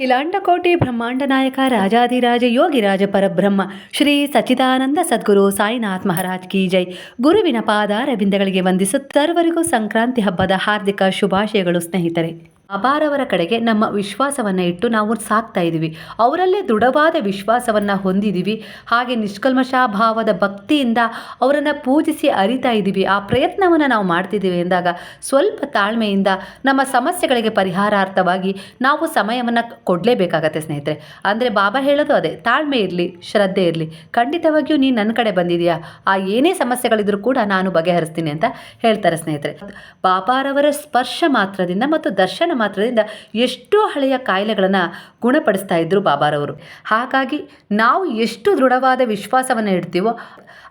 ಕಿಲಾಂಡಕೋಟಿ ಬ್ರಹ್ಮಾಂಡ ನಾಯಕ ರಾಜಾಧಿರಾಜ ಯೋಗಿರಾಜ ಪರಬ್ರಹ್ಮ ಶ್ರೀ ಸಚ್ಚಿದಾನಂದ ಸದ್ಗುರು ಸಾಯಿನಾಥ್ ಮಹಾರಾಜ್ ಕಿ ಜೈ. ಗುರುವಿನ ಪಾದಾರವಿಂದಗಳಿಗೆ ವಂದಿಸುತ್ತ ಸರ್ವರಿಗೂ ಸಂಕ್ರಾಂತಿ ಹಬ್ಬದ ಹಾರ್ದಿಕ ಶುಭಾಶಯಗಳು ಸ್ನೇಹಿತರೆ. ಅಪಾರವರ ಕಡೆಗೆ ನಮ್ಮ ವಿಶ್ವಾಸವನ್ನು ಇಟ್ಟು ನಾವು ಸಾಕ್ತಾ ಇದ್ದೀವಿ. ಅವರಲ್ಲೇ ದೃಢವಾದ ವಿಶ್ವಾಸವನ್ನು ಹೊಂದಿದ್ದೀವಿ. ಹಾಗೆ ನಿಷ್ಕಲ್ಮಶ ಭಾವದ ಭಕ್ತಿಯಿಂದ ಅವರನ್ನು ಪೂಜಿಸಿ ಅರಿತಾ ಇದ್ದೀವಿ. ಆ ಪ್ರಯತ್ನವನ್ನು ನಾವು ಮಾಡ್ತಿದ್ದೀವಿ ಎಂದಾಗ ಸ್ವಲ್ಪ ತಾಳ್ಮೆಯಿಂದ ನಮ್ಮ ಸಮಸ್ಯೆಗಳಿಗೆ ಪರಿಹಾರಾರ್ಥವಾಗಿ ನಾವು ಸಮಯವನ್ನು ಕೊಡಲೇಬೇಕಾಗತ್ತೆ ಸ್ನೇಹಿತರೆ. ಅಂದರೆ ಬಾಬಾ ಹೇಳೋದು ಅದೇ, ತಾಳ್ಮೆ ಇರಲಿ, ಶ್ರದ್ಧೆ ಇರಲಿ. ಖಂಡಿತವಾಗಿಯೂ ನೀನು ನನ್ನ ಕಡೆ ಬಂದಿದೆಯಾ? ಆ ಏನೇ ಸಮಸ್ಯೆಗಳಿದ್ರೂ ಕೂಡ ನಾನು ಬಗೆಹರಿಸ್ತೀನಿ ಅಂತ ಹೇಳ್ತಾರೆ ಸ್ನೇಹಿತರೆ. ಬಾಬಾರವರ ಸ್ಪರ್ಶ ಮಾತ್ರದಿಂದ ಮತ್ತು ದರ್ಶನ ಮಾತ್ರದಿಂದ ಎಷ್ಟೋ ಹಳೆಯ ಕಾಯಿಲೆಗಳನ್ನು ಗುಣಪಡಿಸ್ತಾ ಇದ್ದರು ಬಾಬಾರವರು. ಹಾಗಾಗಿ ನಾವು ಎಷ್ಟು ದೃಢವಾದ ವಿಶ್ವಾಸವನ್ನು ಇಡ್ತೀವೋ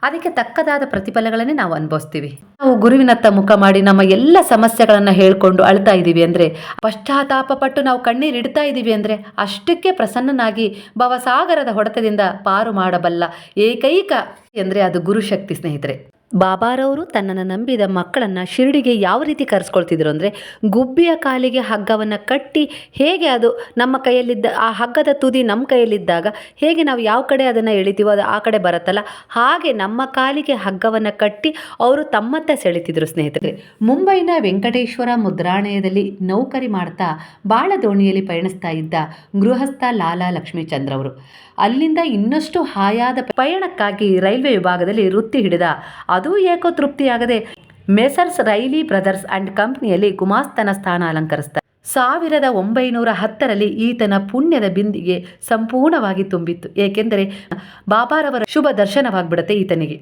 ಅದಕ್ಕೆ ತಕ್ಕದಾದ ಪ್ರತಿಫಲಗಳನ್ನೇ ನಾವು ಅನುಭವಿಸ್ತೀವಿ. ನಾವು ಗುರುವಿನತ್ತ ಮುಖ ಮಾಡಿ ನಮ್ಮ ಎಲ್ಲ ಸಮಸ್ಯೆಗಳನ್ನು ಹೇಳ್ಕೊಂಡು ಅಳ್ತಾ ಇದ್ದೀವಿ ಅಂದರೆ, ಪಶ್ಚಾತ್ತಾಪ ಪಟ್ಟು ನಾವು ಕಣ್ಣೀರು ಇಡ್ತಾ ಇದ್ದೀವಿ ಅಂದರೆ ಅಷ್ಟಕ್ಕೆ ಪ್ರಸನ್ನನಾಗಿ ಭವಸಾಗರದ ಹೊಡೆತದಿಂದ ಪಾರು ಮಾಡಬಲ್ಲ ಏಕೈಕ ಅಂದರೆ ಅದು ಗುರುಶಕ್ತಿ ಸ್ನೇಹಿತರೆ. ಬಾಬಾರವರು ತನ್ನನ್ನು ನಂಬಿದ ಮಕ್ಕಳನ್ನು ಶಿರಡಿಗೆ ಯಾವ ರೀತಿ ಕರೆಸ್ಕೊಳ್ತಿದ್ರು ಅಂದರೆ ಗುಬ್ಬಿಯ ಕಾಲಿಗೆ ಹಗ್ಗವನ್ನು ಕಟ್ಟಿ ಹೇಗೆ ಅದು ನಮ್ಮ ಕೈಯಲ್ಲಿದ್ದ, ಆ ಹಗ್ಗದ ತುದಿ ನಮ್ಮ ಕೈಯಲ್ಲಿದ್ದಾಗ ಹೇಗೆ ನಾವು ಯಾವ ಕಡೆ ಅದನ್ನು ಎಳಿತೀವೋ ಅದು ಆ ಕಡೆ ಬರುತ್ತಲ್ಲ, ಹಾಗೆ ನಮ್ಮ ಕಾಲಿಗೆ ಹಗ್ಗವನ್ನು ಕಟ್ಟಿ ಅವರು ತಮ್ಮತ್ತ ಸೆಳಿತಿದ್ರು ಸ್ನೇಹಿತರೆ. ಮುಂಬೈನ ವೆಂಕಟೇಶ್ವರ ಮುದ್ರಾಣಯದಲ್ಲಿ ನೌಕರಿ ಮಾಡ್ತಾ ಬಾಳ ದೋಣಿಯಲ್ಲಿ ಪಯಣಿಸ್ತಾ ಇದ್ದ ಗೃಹಸ್ಥ ಲಾಲಾ ಲಕ್ಷ್ಮೀಚಂದ್ರ ಅವರು ಅಲ್ಲಿಂದ ಇನ್ನಷ್ಟು ಹಾಯಾದ ಪಯಣಕ್ಕಾಗಿ ರೈಲ್ವೆ ವಿಭಾಗದಲ್ಲಿ ವೃತ್ತಿ ಹಿಡಿದ. ಅದು ಏಕೋ ತೃಪ್ತಿಯಾಗದೆ ಮೆಸರ್ಸ್ ರೈಲಿ ಬ್ರದರ್ಸ್ ಅಂಡ್ ಕಂಪ್ನಿಯಲ್ಲಿ ಗುಮಾಸ್ತನ ಸ್ಥಾನ ಅಲಂಕರಿಸ್ತಾರೆ ಸಾವಿರದ ಒಂಬೈನೂರ ಹತ್ತರಲ್ಲಿ ಈತನ ಪುಣ್ಯದ ಬಿಂದಿಗೆ ಸಂಪೂರ್ಣವಾಗಿ ತುಂಬಿತ್ತು. ಏಕೆಂದರೆ ಬಾಬಾರವರ ಶುಭ ದರ್ಶನವಾಗ್ಬಿಡುತ್ತೆ ಈತನಿಗೆ.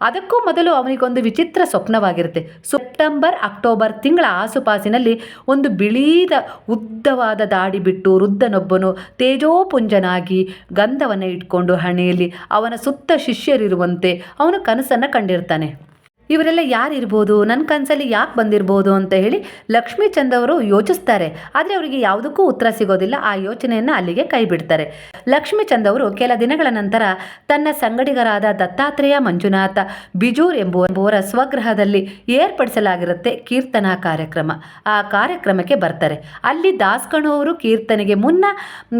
ಅದಕ್ಕೂ ಮೊದಲು ಅವನಿಗೊಂದು ವಿಚಿತ್ರ ಸ್ವಪ್ನವಾಗಿರುತ್ತೆ. ಸೆಪ್ಟೆಂಬರ್, ಅಕ್ಟೋಬರ್ ತಿಂಗಳ ಆಸುಪಾಸಿನಲ್ಲಿ ಒಂದು ಬಿಳೀದ ಉದ್ದವಾದ ದಾಡಿ ಬಿಟ್ಟು ವೃದ್ಧನೊಬ್ಬನು ತೇಜೋಪುಂಜನಾಗಿ ಗಂಧವನ್ನು ಇಟ್ಕೊಂಡು ಹಣೆಯಲ್ಲಿ ಅವನ ಸುತ್ತ ಶಿಷ್ಯರಿರುವಂತೆ ಅವನು ಕನಸನ್ನು ಕಂಡಿರ್ತಾನೆ. ಇವರೆಲ್ಲ ಯಾರಿರ್ಬೋದು? ನನ್ನ ಕನಸಲ್ಲಿ ಯಾಕೆ ಬಂದಿರ್ಬೋದು ಅಂತ ಹೇಳಿ ಲಕ್ಷ್ಮೀಚಂದ್ ಅವರು ಯೋಚಿಸ್ತಾರೆ. ಆದರೆ ಅವರಿಗೆ ಯಾವುದಕ್ಕೂ ಉತ್ತರ ಸಿಗೋದಿಲ್ಲ. ಆ ಯೋಚನೆಯನ್ನು ಅಲ್ಲಿಗೆ ಕೈ ಬಿಡ್ತಾರೆ. ಲಕ್ಷ್ಮೀಚಂದ್ ಅವರು ಕೆಲ ದಿನಗಳ ನಂತರ ತನ್ನ ಸಂಗಡಿಗರಾದ ದತ್ತಾತ್ರೇಯ ಮಂಜುನಾಥ, ಬಿಜೂರ್ ಎಂಬುವರ ಸ್ವಗ್ರಹದಲ್ಲಿ ಏರ್ಪಡಿಸಲಾಗಿರುತ್ತೆ ಕೀರ್ತನಾ ಕಾರ್ಯಕ್ರಮ. ಆ ಕಾರ್ಯಕ್ರಮಕ್ಕೆ ಬರ್ತಾರೆ. ಅಲ್ಲಿ ದಾಸ್ಕಣು ಅವರು ಕೀರ್ತನೆಗೆ ಮುನ್ನ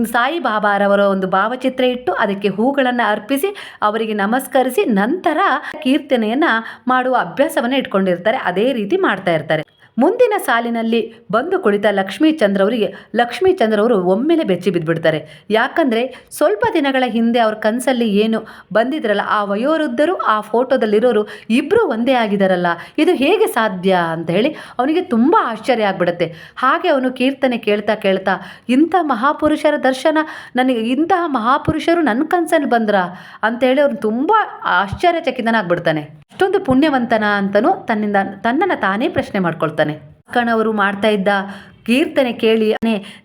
ಸಾಯಿಬಾಬಾರವರ ಒಂದು ಭಾವಚಿತ್ರ ಇಟ್ಟು ಅದಕ್ಕೆ ಹೂಗಳನ್ನು ಅರ್ಪಿಸಿ ಅವರಿಗೆ ನಮಸ್ಕರಿಸಿ ನಂತರ ಕೀರ್ತನೆಯನ್ನು ಮಾಡುವ ಅಭ್ಯಾಸವನ್ನು ಇಟ್ಕೊಂಡಿರ್ತಾರೆ, ಅದೇ ರೀತಿ ಮಾಡ್ತಾ ಇರ್ತಾರೆ. ಮುಂದಿನ ಸಾಲಿನಲ್ಲಿ ಬಂದು ಕುಳಿತ ಲಕ್ಷ್ಮೀ ಚಂದ್ರ ಅವರಿಗೆ ಲಕ್ಷ್ಮೀ ಚಂದ್ರ ಅವರು ಒಮ್ಮೆಲೆ ಬೆಚ್ಚಿ ಬಿದ್ದುಬಿಡ್ತಾರೆ ಯಾಕಂದರೆ ಸ್ವಲ್ಪ ದಿನಗಳ ಹಿಂದೆ ಅವ್ರ ಕನಸಲ್ಲಿ ಏನು ಬಂದಿದ್ರಲ್ಲ, ಆ ವಯೋವೃದ್ಧರು, ಆ ಫೋಟೋದಲ್ಲಿರೋರು ಇಬ್ಬರು ಒಂದೇ ಆಗಿದಾರಲ್ಲ, ಇದು ಹೇಗೆ ಸಾಧ್ಯ ಅಂತ ಹೇಳಿ ಅವನಿಗೆ ತುಂಬ ಆಶ್ಚರ್ಯ ಆಗ್ಬಿಡುತ್ತೆ. ಹಾಗೆ ಅವನು ಕೀರ್ತನೆ ಕೇಳ್ತಾ ಕೇಳ್ತಾ, ಇಂಥ ಮಹಾಪುರುಷರ ದರ್ಶನ, ನನಗೆ ಇಂತಹ ಮಹಾಪುರುಷರು ನನ್ನ ಕನಸಲ್ಲಿ ಬಂದ್ರ? ಅಂತೇಳಿ ಅವನು ತುಂಬ ಆಶ್ಚರ್ಯಚಕಿತನಾಗ್ಬಿಡ್ತಾನೆ. ಅಷ್ಟೊಂದು ಪುಣ್ಯವಂತನ ಅಂತನೂ ತನ್ನಿಂದ ತನ್ನನ್ನು ತಾನೇ ಪ್ರಶ್ನೆ ಮಾಡ್ಕೊಳ್ತಾನೆ. ಕಣವರು ಮಾಡ್ತಾ ಇದ್ದ ಕೀರ್ತನೆ ಕೇಳಿ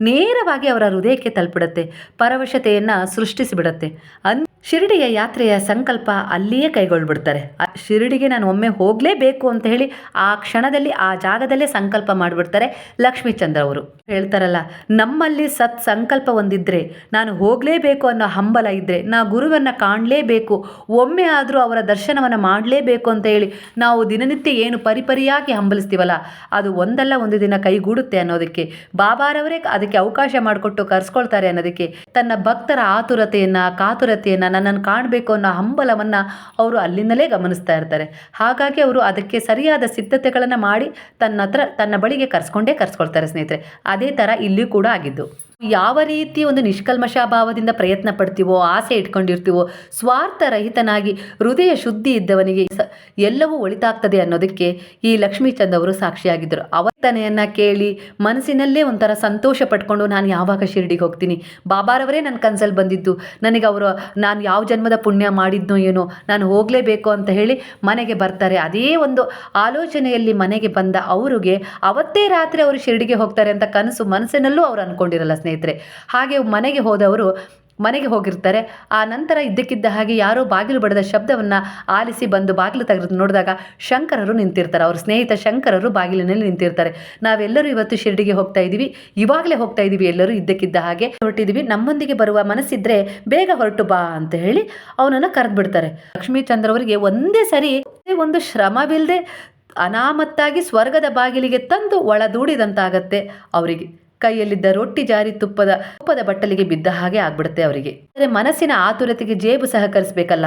ನೇರವಾಗಿ ಅವರ ಹೃದಯಕ್ಕೆ ತಲುಪಿಡುತ್ತೆ. ಪರವಶತೆಯನ್ನು ಸೃಷ್ಟಿಸಿಬಿಡುತ್ತೆ. ಅನ್ ಶಿರಡಿಯ ಯಾತ್ರೆಯ ಸಂಕಲ್ಪ ಅಲ್ಲಿಯೇ ಕೈಗೊಳ್ಬಿಡ್ತಾರೆ. ಶಿರಡಿಗೆ ನಾನು ಒಮ್ಮೆ ಹೋಗಲೇಬೇಕು ಅಂತ ಹೇಳಿ ಆ ಕ್ಷಣದಲ್ಲಿ ಆ ಜಾಗದಲ್ಲೇ ಸಂಕಲ್ಪ ಮಾಡಿಬಿಡ್ತಾರೆ ಲಕ್ಷ್ಮೀಚಂದ್ರ ಅವರು. ಹೇಳ್ತಾರಲ್ಲ, ನಮ್ಮಲ್ಲಿ ಸತ್ ಸಂಕಲ್ಪ ಒಂದಿದ್ರೆ, ನಾನು ಹೋಗಲೇಬೇಕು ಅನ್ನೋ ಹಂಬಲ ಇದ್ದರೆ ನಾ ಗುರುವನ್ನು ಕಾಣಲೇಬೇಕು, ಒಮ್ಮೆ ಆದರೂ ಅವರ ದರ್ಶನವನ್ನು ಮಾಡಲೇಬೇಕು ಅಂತ ಹೇಳಿ ನಾವು ದಿನನಿತ್ಯ ಏನು ಪರಿಪರಿಯಾಗಿ ಹಂಬಲಿಸ್ತೀವಲ್ಲ, ಅದು ಒಂದಲ್ಲ ಒಂದು ದಿನ ಕೈಗೂಡುತ್ತೆ ಅನ್ನೋದಕ್ಕೆ, ಬಾಬಾರವರೇ ಅದಕ್ಕೆ ಅವಕಾಶ ಮಾಡಿಕೊಟ್ಟು ಕರೆಸ್ಕೊಳ್ತಾರೆ ಅನ್ನೋದಕ್ಕೆ, ತನ್ನ ಭಕ್ತರ ಆತುರತೆಯನ್ನು, ಕಾತುರತೆಯನ್ನು ನನ್ನನ್ನು ಕಾಣಬೇಕು ಅನ್ನೋ ಹಂಬಲವನ್ನು ಅವರು ಅಲ್ಲಿಂದಲೇ ಗಮನಿಸ್ತಾ ಇರ್ತಾರೆ. ಹಾಗಾಗಿ ಅವರು ಅದಕ್ಕೆ ಸರಿಯಾದ ಸಿದ್ಧತೆಗಳನ್ನು ಮಾಡಿ ತನ್ನ ಹತ್ರ ತನ್ನ ಬಳಿಗೆ ಕರ್ಸ್ಕೊಂಡೇ ಕರ್ಸ್ಕೊಳ್ತಾರೆ ಸ್ನೇಹಿತರೆ. ಅದೇ ಥರ ಇಲ್ಲಿಯೂ ಕೂಡ ಆಗಿದ್ದು. ಯಾವ ರೀತಿ ಒಂದು ನಿಷ್ಕಲ್ಮಶ ಭಾವದಿಂದ ಪ್ರಯತ್ನ ಪಡ್ತೀವೋ ಆಸೆ ಇಟ್ಕೊಂಡಿರ್ತೀವೋ, ಸ್ವಾರ್ಥರಹಿತನಾಗಿ ಹೃದಯ ಶುದ್ಧಿ ಇದ್ದವನಿಗೆ ಎಲ್ಲವೂ ಒಳಿತಾಗ್ತದೆ ಅನ್ನೋದಕ್ಕೆ ಈ ಲಕ್ಷ್ಮೀಚಂದ್ ಅವರು ಸಾಕ್ಷಿಯಾಗಿದ್ದರು. ಅವರ್ತನೆಯನ್ನು ಕೇಳಿ ಮನಸ್ಸಿನಲ್ಲೇ ಒಂಥರ ಸಂತೋಷ ಪಟ್ಕೊಂಡು ನಾನು ಯಾವಾಗ ಶಿರಡಿಗೆ ಹೋಗ್ತೀನಿ? ಬಾಬಾರವರೇ ನನ್ನ ಕನಸಲ್ಲಿ ಬಂದಿದ್ದು. ನನಗೆ ಅವರು, ನಾನು ಯಾವ ಜನ್ಮದ ಪುಣ್ಯ ಮಾಡಿದ್ನೋ ಏನೋ, ನಾನು ಹೋಗಲೇಬೇಕು ಅಂತ ಹೇಳಿ ಮನೆಗೆ ಬರ್ತಾರೆ. ಅದೇ ಒಂದು ಆಲೋಚನೆಯಲ್ಲಿ ಮನೆಗೆ ಬಂದ ಅವರಿಗೆ ಅವತ್ತೇ ರಾತ್ರಿ ಅವರು ಶಿರಡಿಗೆ ಹೋಗ್ತಾರೆ ಅಂತ ಕನಸು ಮನಸ್ಸಿನಲ್ಲೂ ಅವ್ರು ಅಂದ್ಕೊಂಡಿರಲ್ಲ ಸ್ನೇಹಿತರೆ. ಹಾಗೆ ಮನೆಗೆ ಹೋದವರು ಮನೆಗೆ ಹೋಗಿರ್ತಾರೆ. ಆ ನಂತರ ಇದ್ದಕ್ಕಿದ್ದ ಹಾಗೆ ಯಾರೋ ಬಾಗಿಲು ಬಡದ ಶಬ್ದವನ್ನು ಆಲಿಸಿ ಬಂದು ಬಾಗಿಲು ತೆಗೆದು ನೋಡಿದಾಗ ಶಂಕರರು ನಿಂತಿರ್ತಾರೆ. ಅವ್ರ ಸ್ನೇಹಿತ ಶಂಕರರು ಬಾಗಿಲಿನಲ್ಲಿ ನಿಂತಿರ್ತಾರೆ. ನಾವೆಲ್ಲರೂ ಇವತ್ತು ಶಿರಡಿಗೆ ಹೋಗ್ತಾ ಇದ್ದೀವಿ. ಇವಾಗಲೇ ಹೋಗ್ತಾ ಇದ್ದೀವಿ ಎಲ್ಲರೂ ಇದ್ದಕ್ಕಿದ್ದ ಹಾಗೆ. ಹೊರಟಿದ್ದೀವಿ. ನಮ್ಮೊಂದಿಗೆ ಬರುವ ಮನಸ್ಸಿದ್ರೆ ಬೇಗ ಹೊರಟು ಬಾ ಅಂತ ಹೇಳಿ ಅವನನ್ನು ಕರೆದು ಬಿಡ್ತಾರೆ ಲಕ್ಷ್ಮೀಚಂದ್ರ ಅವರಿಗೆ ಒಂದೇ ಸರಿ ಒಂದು ಶ್ರಮವಿಲ್ಲದೆ ಅನಾಮತ್ತಾಗಿ ಸ್ವರ್ಗದ ಬಾಗಿಲಿಗೆ ತಂದು ಒಳದೂಡಿದಂತಾಗತ್ತೆ ಅವರಿಗೆ. ಕೈಯಲ್ಲಿದ್ದ ರೊಟ್ಟಿ ಜಾರಿ ತುಪ್ಪದ ತುಪ್ಪದ ಬಟ್ಟಲಿಗೆ ಬಿದ್ದ ಹಾಗೆ ಆಗ್ಬಿಡುತ್ತೆ ಅವರಿಗೆ. ಆದರೆ ಮನಸ್ಸಿನ ಆತುರತೆಗೆ ಜೇಬು ಸಹಕರಿಸಬೇಕಲ್ಲ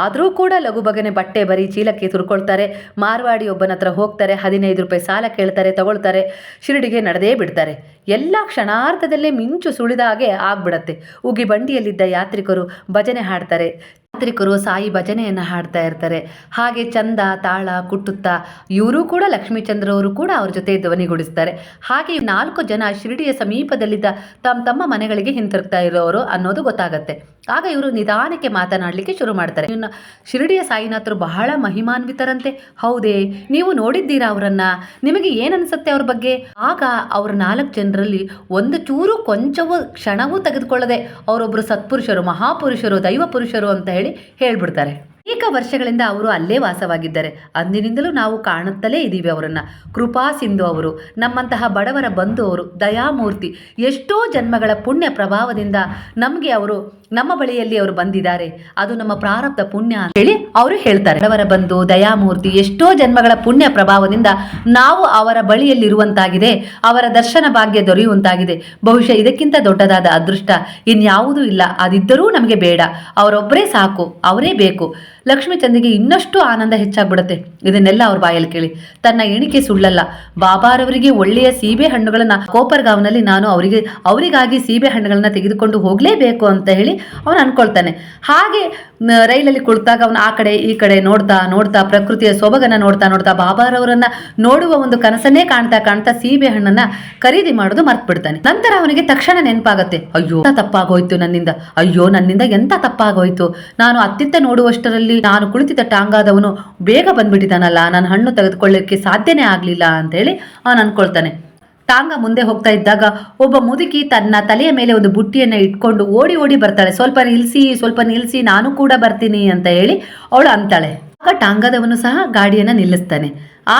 ಆದರೂ ಕೂಡ ಲಘು ಬಗನೆ ಬಟ್ಟೆ ಬರೀ ಚೀಲಕ್ಕೆ ತುರ್ಕೊಳ್ತಾರೆ. ಮಾರ್ವಾಡಿ ಒಬ್ಬನ ಹತ್ರ ಹೋಗ್ತಾರೆ, ಹದಿನೈದು ರೂಪಾಯಿ ಸಾಲ ಕೇಳ್ತಾರೆ, ತಗೊಳ್ತಾರೆ, ಶಿರಡಿಗೆ ನಡೆದೇ ಬಿಡ್ತಾರೆ. ಎಲ್ಲ ಕ್ಷಣಾರ್ಧದಲ್ಲೇ ಮಿಂಚು ಸುಳಿದ ಹಾಗೆ ಆಗ್ಬಿಡತ್ತೆ. ಉಗಿ ಬಂಡಿಯಲ್ಲಿದ್ದ ಯಾತ್ರಿಕರು ಭಜನೆ ಹಾಡ್ತಾರೆ ಯಾತ್ರಿಕರು ಸಾಯಿ ಭಜನೆಯನ್ನು ಹಾಡ್ತಾ ಇರ್ತಾರೆ. ಹಾಗೆ ಚಂದ, ತಾಳ, ಕುಟ್ಟುತ್ತಾ ಇವರು ಕೂಡ ಲಕ್ಷ್ಮೀಚಂದ್ರವರು ಕೂಡ ಅವ್ರ ಜೊತೆ ಧ್ವನಿಗೂಡಿಸ್ತಾರೆ. ಹಾಗೆ ನಾಲ್ಕು ಜನ ಶಿರಡಿಯ ಸಮೀಪದಲ್ಲಿದ್ದ ತಮ್ಮ ತಮ್ಮ ಮನೆಗಳಿಗೆ ಹಿಂತಿರುಗ್ತಾ ಇರೋರು ಅನ್ನೋದು ಗೊತ್ತಾಗತ್ತೆ. ಆಗ ಇವರು ನಿಧಾನಕ್ಕೆ ಮಾತನಾಡಲಿಕ್ಕೆ ಶುರು ಮಾಡ್ತಾರೆ. ಇನ್ನು ಶಿರಡಿಯ ಸಾಯಿನಾಥರು ಬಹಳ ಮಹಿಮಾನ್ವಿತರಂತೆ. ಹೌದೇ, ನೀವು ನೋಡಿದ್ದೀರಾ ಅವರನ್ನ? ನಿಮಗೆ ಏನನ್ಸುತ್ತೆ ಅವ್ರ ಬಗ್ಗೆ? ಆಗ ಅವ್ರ ನಾಲ್ಕು ಜನರಲ್ಲಿ ಒಂದು ಚೂರು ಕೊಂಚವೂ ಕ್ಷಣವೂ ತೆಗೆದುಕೊಳ್ಳದೆ ಅವರೊಬ್ಬರು ಸತ್ಪುರುಷರು, ಮಹಾಪುರುಷರು ದೈವ ಪುರುಷರು ಅಂತ ಹೇಳಿ ಹೇಳ್ಬಿಡ್ತಾರೆ. ಅನೇಕ ವರ್ಷಗಳಿಂದ ಅವರು ಅಲ್ಲೇ ವಾಸವಾಗಿದ್ದಾರೆ. ಅಂದಿನಿಂದಲೂ ನಾವು ಕಾಣುತ್ತಲೇ ಇದ್ದೀವಿ ಅವರನ್ನು. ಕೃಪಾ ಸಿಂಧು ಅವರು, ನಮ್ಮಂತಹ ಬಡವರ ಬಂಧು ಅವರು, ದಯಾಮೂರ್ತಿ, ಎಷ್ಟೋ ಜನ್ಮಗಳ ಪುಣ್ಯ ಪ್ರಭಾವದಿಂದ ನಮಗೆ ಅವರು, ನಮ್ಮ ಬಳಿಯಲ್ಲಿ ಅವರು ಬಂದಿದ್ದಾರೆ. ಅದು ನಮ್ಮ ಪ್ರಾರಬ್ಧ ಪುಣ್ಯ ಅಂತ ಹೇಳಿ ಅವರು ಹೇಳ್ತಾರೆ. ಬಡವರ ಬಂಧು, ದಯಾಮೂರ್ತಿ, ಎಷ್ಟೋ ಜನ್ಮಗಳ ಪುಣ್ಯ ಪ್ರಭಾವದಿಂದ ನಾವು ಅವರ ಬಳಿಯಲ್ಲಿರುವಂತಾಗಿದೆ. ಅವರ ದರ್ಶನ ಭಾಗ್ಯ ದೊರೆಯುವಂತಾಗಿದೆ. ಬಹುಶಃ ಇದಕ್ಕಿಂತ ದೊಡ್ಡದಾದ ಅದೃಷ್ಟ ಇನ್ಯಾವುದೂ ಇಲ್ಲ. ಅದಿದ್ದರೂ ನಮಗೆ ಬೇಡ. ಅವರೊಬ್ಬರೇ ಸಾಕು. ಅವರೇ ಬೇಕು. ಲಕ್ಷ್ಮೀ ಚಂದಿಗೆ ಇನ್ನಷ್ಟು ಆನಂದ ಹೆಚ್ಚಾಗ್ಬಿಡುತ್ತೆ. ಇದನ್ನೆಲ್ಲ ಅವ್ರ ಬಾಯಲ್ಲಿ ಕೇಳಿ. ತನ್ನ ಎಣಿಕೆ ಸುಳ್ಳಲ್ಲ. ಬಾಬಾರವರಿಗೆ ಒಳ್ಳೆಯ ಸೀಬೆ ಹಣ್ಣುಗಳನ್ನ ಕೋಪರ್ಗಾವ್ನಲ್ಲಿ ನಾನು ಅವರಿಗೆ, ಅವರಿಗಾಗಿ ಸೀಬೆ ಹಣ್ಣುಗಳನ್ನ ತೆಗೆದುಕೊಂಡು ಹೋಗಲೇಬೇಕು ಅಂತ ಹೇಳಿ ಅವನು ಅನ್ಕೊಳ್ತಾನೆ. ಹಾಗೆ ರೈಲಲ್ಲಿ ಕುಳಿತಾಗ ಅವನು ಆ ಕಡೆ, ಈ ಕಡೆ ನೋಡ್ತಾ ನೋಡ್ತಾ, ಪ್ರಕೃತಿಯ ಸೊಬಗನ್ನ ನೋಡ್ತಾ ನೋಡ್ತಾ ಬಾಬಾರವರನ್ನ ನೋಡುವ ಒಂದು ಕನಸನ್ನೇ ಕಾಣ್ತಾ ಕಾಣ್ತಾ ಸೀಬೆ ಹಣ್ಣನ್ನ ಖರೀದಿ ಮಾಡೋದು ಮರ್ತ್ ಬಿಡ್ತಾನೆ ನಂತರ ಅವನಿಗೆ ತಕ್ಷಣ ನೆನಪಾಗತ್ತೆ, ಅಯ್ಯೋ ತಪ್ಪಾಗೋಯ್ತು ನನ್ನಿಂದ? ಅಯ್ಯೋ, ನನ್ನಿಂದ ಎಂತ ತಪ್ಪಾಗೋಯ್ತು? ನಾನು ಅತ್ತಿತ್ತ ನೋಡುವಷ್ಟರಲ್ಲಿ ನಾನು ಕುಳಿತಿದ್ದ ಟಾಂಗಾದವನು ಬೇಗ ಬಂದ್ಬಿಟ್ಟಿದ್ದಾನಲ್ಲ ನಾನು ಹಣ್ಣು ತೆಗೆದುಕೊಳ್ಳಿಕ್ಕೆ ಸಾಧ್ಯನೇ ಆಗ್ಲಿಲ್ಲ ಅಂತ ಹೇಳಿ ಅವನು ಅನ್ಕೊಳ್ತಾನೆ ಟಾಂಗ ಮುಂದೆ ಹೋಗ್ತಾ ಇದ್ದಾಗ ಒಬ್ಬ ಮುದುಕಿ ತನ್ನ ತಲೆಯ ಮೇಲೆ ಒಂದು ಬುಟ್ಟಿಯನ್ನು ಇಟ್ಕೊಂಡು ಓಡಿ ಓಡಿ ಬರ್ತಾಳೆ. ಸ್ವಲ್ಪ ನಿಲ್ಲಿಸಿ ಸ್ವಲ್ಪ ನಿಲ್ಲಿಸಿ ನಾನು ಕೂಡ ಬರ್ತೀನಿ ಅಂತ ಹೇಳಿ ಅವಳು ಅಂತಾಳೆ. ಆಗ ಟಾಂಗದವನು ಸಹ ಗಾಡಿಯನ್ನ ನಿಲ್ಲಿಸ್ತಾನೆ.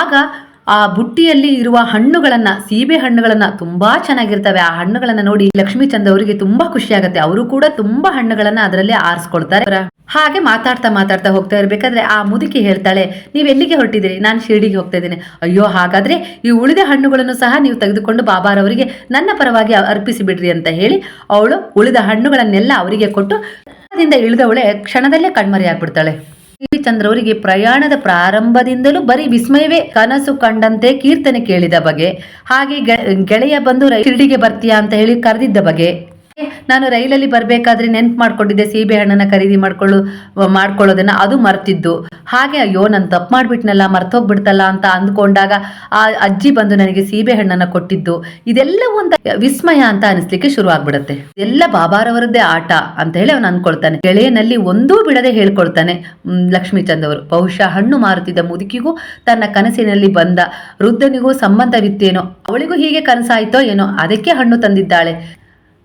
ಆಗ ಆ ಬುಟ್ಟಿಯಲ್ಲಿ ಇರುವ ಹಣ್ಣುಗಳನ್ನ, ಸೀಬೆ ಹಣ್ಣುಗಳನ್ನ ತುಂಬಾ ಚೆನ್ನಾಗಿರ್ತವೆ. ಆ ಹಣ್ಣುಗಳನ್ನ ನೋಡಿ ಲಕ್ಷ್ಮೀ ಚಂದ್ ಅವರಿಗೆ ತುಂಬಾ ಖುಷಿ ಆಗುತ್ತೆ. ಅವರು ಕೂಡ ತುಂಬಾ ಹಣ್ಣುಗಳನ್ನ ಅದರಲ್ಲಿ ಆರಿಸ್ಕೊಳ್ತಾರೆ. ಹಾಗೆ ಮಾತಾಡ್ತಾ ಮಾತಾಡ್ತಾ ಹೋಗ್ತಾ ಇರ್ಬೇಕಾದ್ರೆ ಆ ಮುದುಕಿ ಹೇಳ್ತಾಳೆ, ನೀವು ಎಲ್ಲಿಗೆ ಹೊರಟಿದ್ದೀರಿ? ನಾನು ಶಿರ್ಡಿಗೆ ಹೋಗ್ತಾ ಇದ್ದೀನಿ. ಅಯ್ಯೋ, ಹಾಗಾದ್ರೆ ಈ ಉಳಿದ ಹಣ್ಣುಗಳನ್ನು ಸಹ ನೀವು ತೆಗೆದುಕೊಂಡು ಬಾಬಾರವರಿಗೆ ನನ್ನ ಪರವಾಗಿ ಅರ್ಪಿಸಿ ಬಿಡ್ರಿ ಅಂತ ಹೇಳಿ ಅವಳು ಉಳಿದ ಹಣ್ಣುಗಳನ್ನೆಲ್ಲ ಅವರಿಗೆ ಕೊಟ್ಟು ಇಳಿದವಳೆ ಕ್ಷಣದಲ್ಲೇ ಕಣ್ಮರೆಯಾಗ್ಬಿಡ್ತಾಳೆ. ವಿ ಚಂದ್ರವರಿಗೆ ಪ್ರಯಾಣದ ಪ್ರಾರಂಭದಿಂದಲೂ ಬರೀ ವಿಸ್ಮಯವೇ ಕನಸು ಕಂಡಂತೆ ಕೀರ್ತನೆ ಕೇಳಿದ ಬಗೆ. ಹಾಗೆ ಗೆಳೆಯ ಬಂದು ಶಿರ್ಡಿಗೆ ಬರ್ತೀಯಾ ಅಂತ ಹೇಳಿ ಕರೆದಿದ್ದ ಬಗೆ. ನಾನು ರೈಲಲ್ಲಿ ಬರ್ಬೇಕಾದ್ರೆ ನೆನ್ಪು ಮಾಡ್ಕೊಂಡಿದ್ದೆ ಸೀಬೆ ಹಣ್ಣನ್ನ ಖರೀದಿ ಮಾಡ್ಕೊಳ್ಳು ಮಾಡ್ಕೊಳ್ಳೋದನ್ನ. ಅದು ಮರ್ತಿದ್ದು. ಹಾಗೆ, ಅಯ್ಯೋ, ನಾನು ತಪ್ಪು ಮಾಡ್ಬಿಟ್ನಲ್ಲ, ಮರ್ತೋಗ್ಬಿಡ್ತಲ್ಲ ಅಂತ ಅಂದ್ಕೊಂಡಾಗ ಆ ಅಜ್ಜಿ ಬಂದು ನನಗೆ ಸೀಬೆ ಹಣ್ಣನ್ನ ಕೊಟ್ಟಿದ್ದು. ಇದೆಲ್ಲ ಒಂದು ವಿಸ್ಮಯ ಅಂತ ಅನಿಸ್ಲಿಕ್ಕೆ ಶುರು ಆಗ್ಬಿಡುತ್ತೆ. ಎಲ್ಲ ಬಾಬಾರವರದ್ದೇ ಆಟ ಅಂತ ಹೇಳಿ ಅವನು ಅನ್ಕೊಳ್ತಾನೆ. ಗೆಳೆಯನಲ್ಲಿ ಒಂದೂ ಬಿಡದೆ ಹೇಳ್ಕೊಳ್ತಾನೆ ಲಕ್ಷ್ಮೀಚಂದ್ ಅವರು. ಬಹುಶಃ ಹಣ್ಣು ಮಾರುತ್ತಿದ್ದ ಮುದುಕಿಗೂ ತನ್ನ ಕನಸಿನಲ್ಲಿ ಬಂದ ವೃದ್ಧನಿಗೂ ಸಂಬಂಧವಿತ್ತೇನೋ, ಅವಳಿಗೂ ಹೀಗೆ ಕನಸಾಯ್ತೋ ಏನೋ, ಅದಕ್ಕೆ ಹಣ್ಣು ತಂದಿದ್ದಾಳೆ.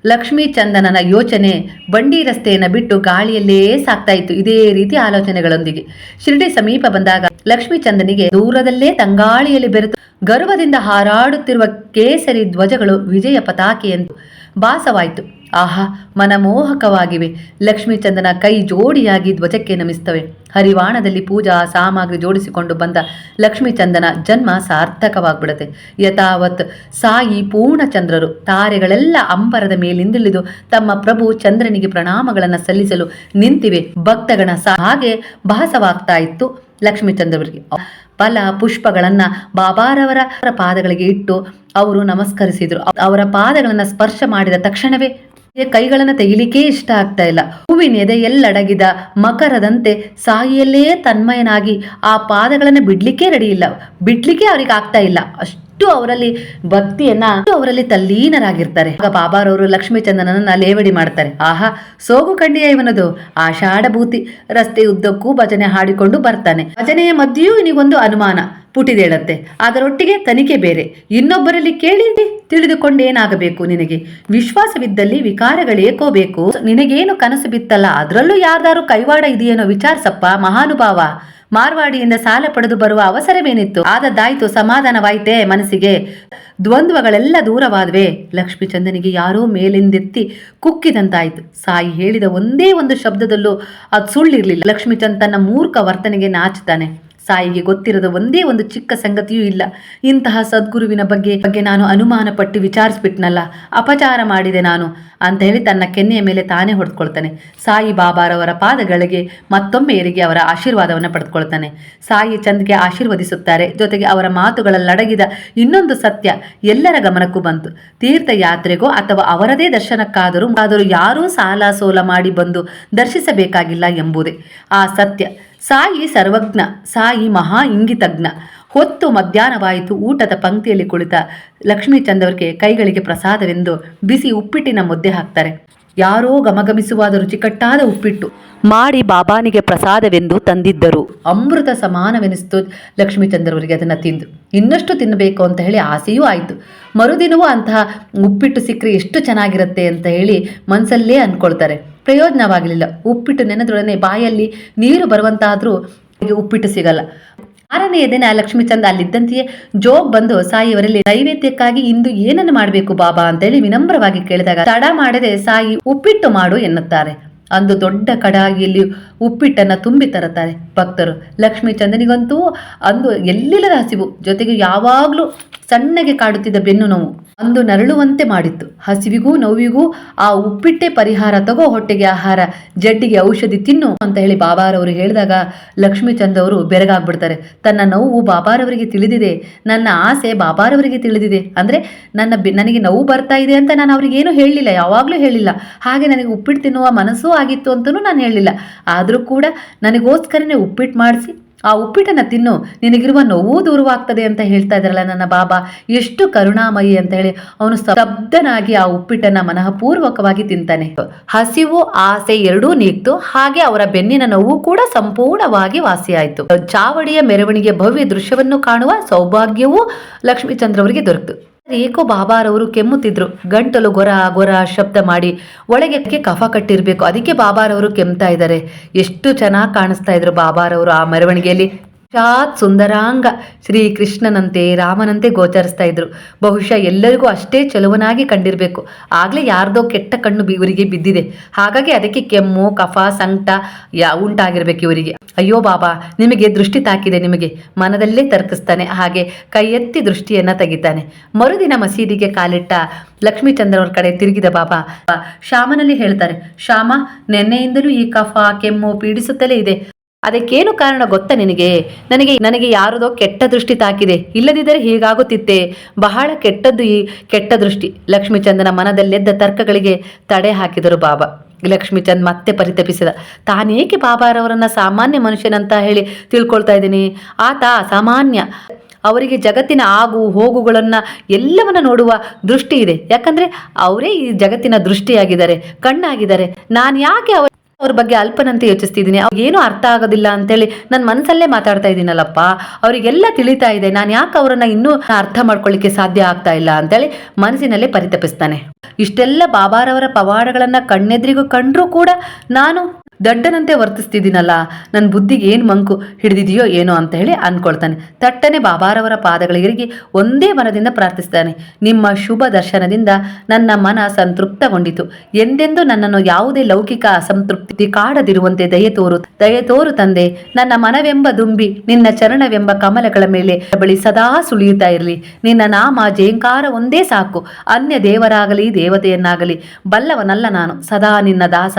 ಲಕ್ಷ್ಮೀ ಚಂದನನ ಯೋಚನೆ ಬಂಡಿ ರಸ್ತೆಯನ್ನು ಬಿಟ್ಟು ಗಾಳಿಯಲ್ಲೇ ಸಾಕ್ತಾ ಇತ್ತು. ಇದೇ ರೀತಿ ಆಲೋಚನೆಗಳೊಂದಿಗೆ. ಶಿರಡಿ ಸಮೀಪ ಬಂದಾಗ ಲಕ್ಷ್ಮೀ ಚಂದನಿಗೆ ದೂರದಲ್ಲೇ ತಂಗಾಳಿಯಲ್ಲಿ ಬೆರೆತು ಗರ್ವದಿಂದ ಹಾರಾಡುತ್ತಿರುವ ಕೇಸರಿ ಧ್ವಜಗಳು ವಿಜಯ ಎಂದು ಭಾಸವಾಯಿತು. ಆಹಾ, ಮನಮೋಹಕವಾಗಿವೆ. ಲಕ್ಷ್ಮೀಚಂದನ ಕೈ ಜೋಡಿಯಾಗಿ ಧ್ವಜಕ್ಕೆ ನಮಿಸ್ತವೆ. ಹರಿವಾಣದಲ್ಲಿ ಪೂಜಾ ಸಾಮಗ್ರಿ ಜೋಡಿಸಿಕೊಂಡು ಬಂದ ಲಕ್ಷ್ಮೀಚಂದನ ಜನ್ಮ ಸಾರ್ಥಕವಾಗ್ಬಿಡುತ್ತೆ. ಯಥಾವತ್ ಸಾಯಿ ಪೂರ್ಣಚಂದ್ರರು, ತಾರೆಗಳೆಲ್ಲ ಅಂಬರದ ಮೇಲಿಂದಿಳಿದು ತಮ್ಮ ಪ್ರಭು ಚಂದ್ರನಿಗೆ ಪ್ರಣಾಮಗಳನ್ನು ಸಲ್ಲಿಸಲು ನಿಂತಿವೆ. ಭಕ್ತಗಣ ಹಾಗೆ ಭಾಸವಾಗ್ತಾ ಇತ್ತು ಲಕ್ಷ್ಮೀಚಂದ್ರವರಿಗೆ ಫಲ ಪುಷ್ಪಗಳನ್ನು ಬಾಬಾರವರ ಪಾದಗಳಿಗೆ ಇಟ್ಟು ಅವರು ನಮಸ್ಕರಿಸಿದರು. ಅವರ ಪಾದಗಳನ್ನು ಸ್ಪರ್ಶ ಮಾಡಿದ ತಕ್ಷಣವೇ ಕೈಗಳನ್ನು ತೆಗಿಲಿಕ್ಕೆ ಇಷ್ಟ ಆಗ್ತಾ ಇಲ್ಲ. ಹೂವಿನ ಎದೆಯಲ್ಲಡಗಿದ ಮಕರದಂತೆ ಸಾಯಿಯಲ್ಲೇ ತನ್ಮಯನಾಗಿ ಆ ಪಾದಗಳನ್ನು ಬಿಡ್ಲಿಕ್ಕೆ ರೆಡಿ ಇಲ್ಲ. ಬಿಡ್ಲಿಕ್ಕೆ ಅವ್ರಿಗೆ ಆಗ್ತಾ ಇಲ್ಲ. ಅಷ್ಟು ಅವರಲ್ಲಿ ಭಕ್ತಿಯನ್ನ ಅಷ್ಟು ಅವರಲ್ಲಿ ತಲ್ಲೀನರಾಗಿರ್ತಾರೆ. ಆಗ ಬಾಬಾರವರು ಲಕ್ಷ್ಮೀ ಚಂದನನ್ನ ಲೇವಡಿ ಮಾಡ್ತಾರೆ. ಆಹಾ, ಸೋಗು ಕಂಡಿಯ ಇವನದು? ಆಷಾಢಭೂತಿ. ರಸ್ತೆ ಉದ್ದಕ್ಕೂ ಭಜನೆ ಹಾಡಿಕೊಂಡು ಬರ್ತಾನೆ. ಭಜನೆಯ ಮಧ್ಯೆಯೂ ಇನಿಗೊಂದು ಅನುಮಾನ, ಪುಟಿದೇಳತ್ತೆ. ಅದರೊಟ್ಟಿಗೆ ತನಿಖೆ ಬೇರೆ. ಇನ್ನೊಬ್ಬರಲ್ಲಿ ಕೇಳಿ ತಿಳಿದುಕೊಂಡೇನಾಗಬೇಕು ನಿನಗೆ? ವಿಶ್ವಾಸವಿದ್ದಲ್ಲಿ ವಿಕಾರಗಳೇಕೋ ಬೇಕು ನಿನಗೇನು ಕನಸು ಬಿತ್ತಲ್ಲ? ಅದರಲ್ಲೂ ಯಾರ್ದಾರು ಕೈವಾಡ ಇದೆಯೇನೋ ವಿಚಾರಿಸಪ್ಪ ಮಹಾನುಭಾವ. ಮಾರ್ವಾಡಿಯಿಂದ ಸಾಲ ಪಡೆದು ಬರುವ ಅವಸರವೇನಿತ್ತು? ಆದದ್ದಾಯ್ತು ಸಮಾಧಾನವಾಯ್ತೇ ಮನಸ್ಸಿಗೆ. ದ್ವಂದ್ವಗಳೆಲ್ಲ ದೂರವಾದ್ವೆ. ಲಕ್ಷ್ಮೀ ಚಂದನಿಗೆ ಯಾರೋ ಮೇಲಿಂದೆತ್ತಿ ಕುಕ್ಕಿದಂತಾಯ್ತು. ಸಾಯಿ ಹೇಳಿದ ಒಂದೇ ಒಂದು ಶಬ್ದದಲ್ಲೂ ಅದು ಸುಳ್ಳಿರ್ಲಿಲ್ಲ. ಲಕ್ಷ್ಮೀಚಂದ್ ತನ್ನ ಮೂರ್ಖ ವರ್ತನೆಗೆ ನಾಚುತ್ತಾನೆ ಸಾಯಿಗೆ ಗೊತ್ತಿರದ ಒಂದೇ ಒಂದು ಚಿಕ್ಕ ಸಂಗತಿಯೂ ಇಲ್ಲ. ಇಂತಹ ಸದ್ಗುರುವಿನ ಬಗ್ಗೆ ಬಗ್ಗೆ ನಾನು ಅನುಮಾನ ಪಟ್ಟು ವಿಚಾರಿಸ್ಬಿಟ್ನಲ್ಲ, ಅಪಚಾರ ಮಾಡಿದೆ ನಾನು ಅಂತ ಹೇಳಿ ತನ್ನ ಕೆನ್ನೆಯ ಮೇಲೆ ತಾನೇ ಹೊಡೆದುಕೊಳ್ತಾನೆ. ಸಾಯಿ ಬಾಬಾರವರ ಪಾದಗಳಿಗೆ ಮತ್ತೊಮ್ಮೆ ಏರಿಗೆ ಅವರ ಆಶೀರ್ವಾದವನ್ನು ಪಡೆದುಕೊಳ್ತಾನೆ. ಸಾಯಿ ಚಂದ್ಗೆ ಆಶೀರ್ವದಿಸುತ್ತಾರೆ, ಜೊತೆಗೆ ಅವರ ಮಾತುಗಳಲ್ಲಡಗಿದ ಇನ್ನೊಂದು ಸತ್ಯ ಎಲ್ಲರ ಗಮನಕ್ಕೂ ಬಂತು. ತೀರ್ಥಯಾತ್ರೆಗೋ ಅಥವಾ ಅವರದೇ ದರ್ಶನಕ್ಕಾದರೂ ಆದರೂ ಯಾರೂ ಸಾಲ ಸೋಲ ಮಾಡಿ ಬಂದು ದರ್ಶಿಸಬೇಕಾಗಿಲ್ಲ ಎಂಬುದೇ ಆ ಸತ್ಯ. ಸಾಯಿ ಸರ್ವಜ್ಞ ಸಾಯಿ ಮಹಾ ಇಂಗಿತಜ್ಞ. ಹೊತ್ತು ಮಧ್ಯಾಹ್ನವಾಯಿತು ಊಟದ ಪಂಕ್ತಿಯಲ್ಲಿ ಕುಳಿತ ಲಕ್ಷ್ಮೀಚಂದ್ ಕೈಗಳಿಗೆ ಪ್ರಸಾದವೆಂದು ಬಿಸಿ ಉಪ್ಪಿಟ್ಟಿನ ಮುದ್ದೆ ಹಾಕ್ತಾರೆ. ಯಾರೋ ಗಮಗಮಿಸುವಾದ ರುಚಿಕಟ್ಟಾದ ಉಪ್ಪಿಟ್ಟು. ಮಾಡಿ ಬಾಬಾನಿಗೆ ಪ್ರಸಾದವೆಂದು ತಂದಿದ್ದರು. ಅಮೃತ ಸಮಾನವೆನಿಸ್ತು ಲಕ್ಷ್ಮೀಚಂದ್ರವರಿಗೆ ಅದನ್ನು ತಿಂದು. ಇನ್ನಷ್ಟು ತಿನ್ನಬೇಕು ಅಂತ ಹೇಳಿ ಆಸೆಯೂ ಆಯಿತು. ಮರುದಿನವೂ ಅಂತಹ ಉಪ್ಪಿಟ್ಟು ಸಿಕ್ಕರೆ ಎಷ್ಟು ಚೆನ್ನಾಗಿರುತ್ತೆ ಅಂತ ಹೇಳಿ ಮನಸ್ಸಲ್ಲೇ ಅಂದ್ಕೊಳ್ತಾರೆ. ಪ್ರಯೋಜನವಾಗಲಿಲ್ಲ. ಉಪ್ಪಿಟ್ಟು ನೆನೆದೊಡನೆ ಬಾಯಲ್ಲಿ ನೀರು ಬರುವಂತಾದರೂ ಉಪ್ಪಿಟ್ಟು ಸಿಗಲ್ಲ. ಆರನೆಯ ದಿನ ಲಕ್ಷ್ಮೀಚಂದ್ ಅಲ್ಲಿದ್ದಂತೆಯೇ ಜೋಗ್ ಬಂದು ಸಾಯಿಯವರಲ್ಲಿ ನೈವೇದ್ಯಕ್ಕಾಗಿ ಇಂದು ಏನನ್ನು ಮಾಡಬೇಕು ಬಾಬಾ ಅಂತೇಳಿ ವಿನಮ್ರವಾಗಿ ಕೇಳಿದಾಗ, ತಡ ಮಾಡದೆ ಸಾಯಿ ಉಪ್ಪಿಟ್ಟು ಮಾಡು ಎನ್ನುತ್ತಾರೆ. ಅಂದು ದೊಡ್ಡ ಕಡಾಗಿಯಲ್ಲಿ ಉಪ್ಪಿಟ್ಟನ್ನು ತುಂಬಿ ತರುತ್ತಾರೆ ಭಕ್ತರು. ಲಕ್ಷ್ಮೀ ಚಂದನಿಗಂತೂ ಅಂದು ಎಲ್ಲಿಲ್ಲದ ಹಸಿವು. ಜೊತೆಗೆ ಯಾವಾಗಲೂ ಸಣ್ಣಗೆ ಕಾಡುತ್ತಿದ್ದ ಬೆನ್ನು ನೋವು. ಅಂದು ನರಳುವಂತೆ ಮಾಡಿತ್ತು. ಹಸಿವಿಗೂ ನೋವಿಗೂ ಆ ಉಪ್ಪಿಟ್ಟೆ ಪರಿಹಾರ ತಗೋ ಹೊಟ್ಟೆಗೆ ಆಹಾರ ಜಡ್ಡಿಗೆ ಔಷಧಿ ತಿನ್ನು ಅಂತ ಹೇಳಿ ಬಾಬಾರವರು ಹೇಳಿದಾಗ ಲಕ್ಷ್ಮೀ ಚಂದ್ ಅವರು ಬೆರಗಾಗ್ಬಿಡ್ತಾರೆ. ತನ್ನ ನೋವು ಬಾಬಾರವರಿಗೆ ತಿಳಿದಿದೆ. ನನ್ನ ಆಸೆ ಬಾಬಾರವರಿಗೆ ತಿಳಿದಿದೆ. ಅಂದರೆ ನನ್ನ ನನಗೆ ನೋವು ಬರ್ತಾ ಇದೆ ಅಂತ ನಾನು ಅವ್ರಿಗೆ ಏನು ಹೇಳಲಿಲ್ಲ, ಯಾವಾಗಲೂ ಹೇಳಿಲ್ಲ. ಹಾಗೆ ನನಗೆ ಉಪ್ಪಿಟ್ಟು ತಿನ್ನುವ ಮನಸ್ಸೂ ಆಗಿತ್ತು ಅಂತಲೂ ನಾನು ಹೇಳಲಿಲ್ಲ ಆದರೂ ಕೂಡ ನನಗೋಸ್ಕರನೇ ಉಪ್ಪಿಟ್ಟು ಮಾಡಿಸಿ ಆ ಉಪ್ಪಿಟ್ಟನ್ನು ತಿನ್ನು. ನಿನಗಿರುವ ನೋವು ದೂರವಾಗ್ತದೆ ಅಂತ ಹೇಳ್ತಾ ಇದ್ದಾರಲ್ಲ ನನ್ನ ಬಾಬಾ. ಎಷ್ಟು ಕರುಣಾಮಯಿ ಅಂತ ಹೇಳಿ ಅವನು ಸ್ತಬ್ಧನಾಗಿ ಆ ಉಪ್ಪಿಟ್ಟನ್ನ ಮನಃಪೂರ್ವಕವಾಗಿ ತಿಂತಾನೆ. ಹಸಿವು, ಆಸೆ ಎರಡೂ ನೀಗ್ತು. ಹಾಗೆ ಅವರ ಬೆನ್ನಿನ ನೋವು ಕೂಡ ಸಂಪೂರ್ಣವಾಗಿ ವಾಸಿಯಾಯಿತು. ಚಾವಡಿಯ ಮೆರವಣಿಗೆ ಭವ್ಯ ದೃಶ್ಯವನ್ನು ಕಾಣುವ ಸೌಭಾಗ್ಯವೂ ಲಕ್ಷ್ಮೀಚಂದ್ರ ಅವರಿಗೆ ದೊರೆತು ಏಕೋ ಬಾಬಾರವರು ಕೆಮ್ಮುತ್ತಿದ್ರು. ಗಂಟಲು ಗೊರ ಗೊರ ಶಬ್ದ ಮಾಡಿ ಒಳಗೆ ಕಫ ಕಟ್ಟಿರ್ಬೇಕು. ಅದಕ್ಕೆ ಬಾಬಾರವರು ಕೆಮ್ತಾ ಇದ್ದಾರೆ. ಎಷ್ಟು ಚೆನ್ನಾಗಿ ಕಾಣಿಸ್ತಾ ಇದ್ರು ಬಾಬಾರವರು ಆ ಮೆರವಣಿಗೆಯಲ್ಲಿ. ಸಾಕ್ಷಾತ್ ಸುಂದರಾಂಗ. ಶ್ರೀ ಕೃಷ್ಣನಂತೆ ರಾಮನಂತೆ ಗೋಚರಿಸ್ತಾ ಇದ್ರು. ಬಹುಶಃ ಎಲ್ಲರಿಗೂ ಅಷ್ಟೇ ಚಲುವನಾಗಿ ಕಂಡಿರಬೇಕು. ಆಗ್ಲೇ ಯಾರ್ದೋ ಕೆಟ್ಟ ಕಣ್ಣು ಇವರಿಗೆ ಬಿದ್ದಿದೆ. ಹಾಗಾಗಿ ಅದಕ್ಕೆ ಕೆಮ್ಮು, ಕಫ, ಸಂಕಟ, ಯಾ ಉಂಟಾಗಿರ್ಬೇಕು ಇವರಿಗೆ. ಅಯ್ಯೋ ಬಾಬಾ, ನಿಮಗೆ ದೃಷ್ಟಿ ತಾಕಿದೆ ನಿಮಗೆ. ಮನದಲ್ಲೇ ತರ್ಕಿಸ್ತಾನೆ. ಹಾಗೆ ಕೈ ಎತ್ತಿ ದೃಷ್ಟಿಯನ್ನ ತೆಗಿತಾನೆ. ಮರುದಿನ ಮಸೀದಿಗೆ ಕಾಲಿಟ್ಟ ಲಕ್ಷ್ಮೀಚಂದ್ರ ಅವ್ರ ಕಡೆ ತಿರುಗಿದ ಬಾಬಾ ಶ್ಯಾಮನಲ್ಲಿ ಹೇಳ್ತಾರೆ ಶ್ಯಾಮ ನೆನ್ನೆಯಿಂದಲೂ ಈ ಕಫ, ಕೆಮ್ಮು ಪೀಡಿಸುತ್ತಲೇ ಇದೆ. ಅದಕ್ಕೇನು ಕಾರಣ ಗೊತ್ತಾ ನಿನಗೆ? ನನಗೆ ನನಗೆ ಯಾರದೋ ಕೆಟ್ಟ ದೃಷ್ಟಿ ತಾಕಿದೆ. ಇಲ್ಲದಿದ್ದರೆ ಹೀಗಾಗುತ್ತಿತ್ತೆ. ಬಹಳ ಕೆಟ್ಟದ್ದು ಈ ಕೆಟ್ಟ ದೃಷ್ಟಿ. ಲಕ್ಷ್ಮೀಚಂದನ ಮನದಲ್ಲೆದ್ದ ತರ್ಕಗಳಿಗೆ ತಡೆ ಹಾಕಿದರು ಬಾಬಾ. ಲಕ್ಷ್ಮೀಚಂದ್ ಮತ್ತೆ ಪರಿತಪಿಸಿದ. ತಾನೇಕೆ ಬಾಬಾರವರನ್ನ ಸಾಮಾನ್ಯ ಮನುಷ್ಯನಂತ ಹೇಳಿ ತಿಳ್ಕೊಳ್ತಾ ಇದ್ದೀನಿ? ಆತ ಅಸಾಮಾನ್ಯ. ಅವರಿಗೆ ಜಗತ್ತಿನ ಆಗು ಹೋಗುಗಳನ್ನು ಎಲ್ಲವನ್ನ ನೋಡುವ ದೃಷ್ಟಿ ಇದೆ. ಯಾಕಂದ್ರೆ ಅವರೇ ಈ ಜಗತ್ತಿನ ದೃಷ್ಟಿಯಾಗಿದ್ದಾರೆ, ಕಣ್ಣಾಗಿದ್ದಾರೆ. ನಾನು ಯಾಕೆ ಅವರ ಅವ್ರ ಬಗ್ಗೆ ಅಲ್ಪನಂತೆ ಯೋಚಿಸ್ತಿದ್ದೀನಿ. ಏನು ಅರ್ಥ ಆಗೋದಿಲ್ಲ ಅಂತೇಳಿ ನನ್ನ ಮನಸ್ಸಲ್ಲೇ ಮಾತಾಡ್ತಾ ಇದ್ದೀನಲ್ಲಪ್ಪ. ಅವರಿಗೆಲ್ಲ ತಿಳಿತಾ ಇದೆ. ನಾನು ಯಾಕೆ ಅವರನ್ನ ಇನ್ನೂ ಅರ್ಥ ಮಾಡ್ಕೊಳ್ಳಿಕ್ಕೆ ಸಾಧ್ಯ ಆಗ್ತಾ ಇಲ್ಲ ಅಂತೇಳಿ ಮನಸ್ಸಿನಲ್ಲೇ ಪರಿತಪಿಸ್ತಾನೆ. ಇಷ್ಟೆಲ್ಲ ಬಾಬಾರವರ ಪವಾಡಗಳನ್ನ ಕಣ್ಣೆದ್ರಿಗೂ ಕಂಡ್ರೂ ಕೂಡ ನಾನು ದಡ್ಡನಂತೆ ವರ್ತಿಸ್ತಿದ್ದೀನಲ್ಲ ನನ್ನ ಬುದ್ಧಿಗೆ ಏನು ಮಂಕು ಹಿಡಿದಿದೆಯೋ ಏನೋ ಅಂತ ಹೇಳಿ ಅಂದ್ಕೊಳ್ತಾನೆ ತಟ್ಟನೆ ಬಾಬಾರವರ ಪಾದಗಳಿಗೆ ಒಂದೇ ಮನದಿಂದ ಪ್ರಾರ್ಥಿಸ್ತಾನೆ. ನಿಮ್ಮ ಶುಭ ದರ್ಶನದಿಂದ ನನ್ನ ಮನ ಸಂತೃಪ್ತಗೊಂಡಿತು. ಎಂದೆಂದೂ ನನ್ನನ್ನು ಯಾವುದೇ ಲೌಕಿಕ ಅಸಂತೃಪ್ತಿ ಕಾಡದಿರುವಂತೆ ದಯೆ ತೋರು ದಯೆ ತೋರು ತಂದೆ. ನನ್ನ ಮನವೆಂಬ ದುಂಬಿ, ನಿನ್ನ ಚರಣವೆಂಬ ಕಮಲಗಳ ಮೇಲೆ ಬಳಿ ಸದಾ ಸುಳಿಯುತ್ತಾ ಇರಲಿ. ನಿನ್ನ ನಾಮ ಜೇಂಕಾರ ಒಂದೇ ಸಾಕು. ಅನ್ಯ ದೇವರಾಗಲಿ, ದೇವತೆಯನ್ನಾಗಲಿ, ಬಲ್ಲವನಲ್ಲ ನಾನು, ಸದಾ ನಿನ್ನ ದಾಸ.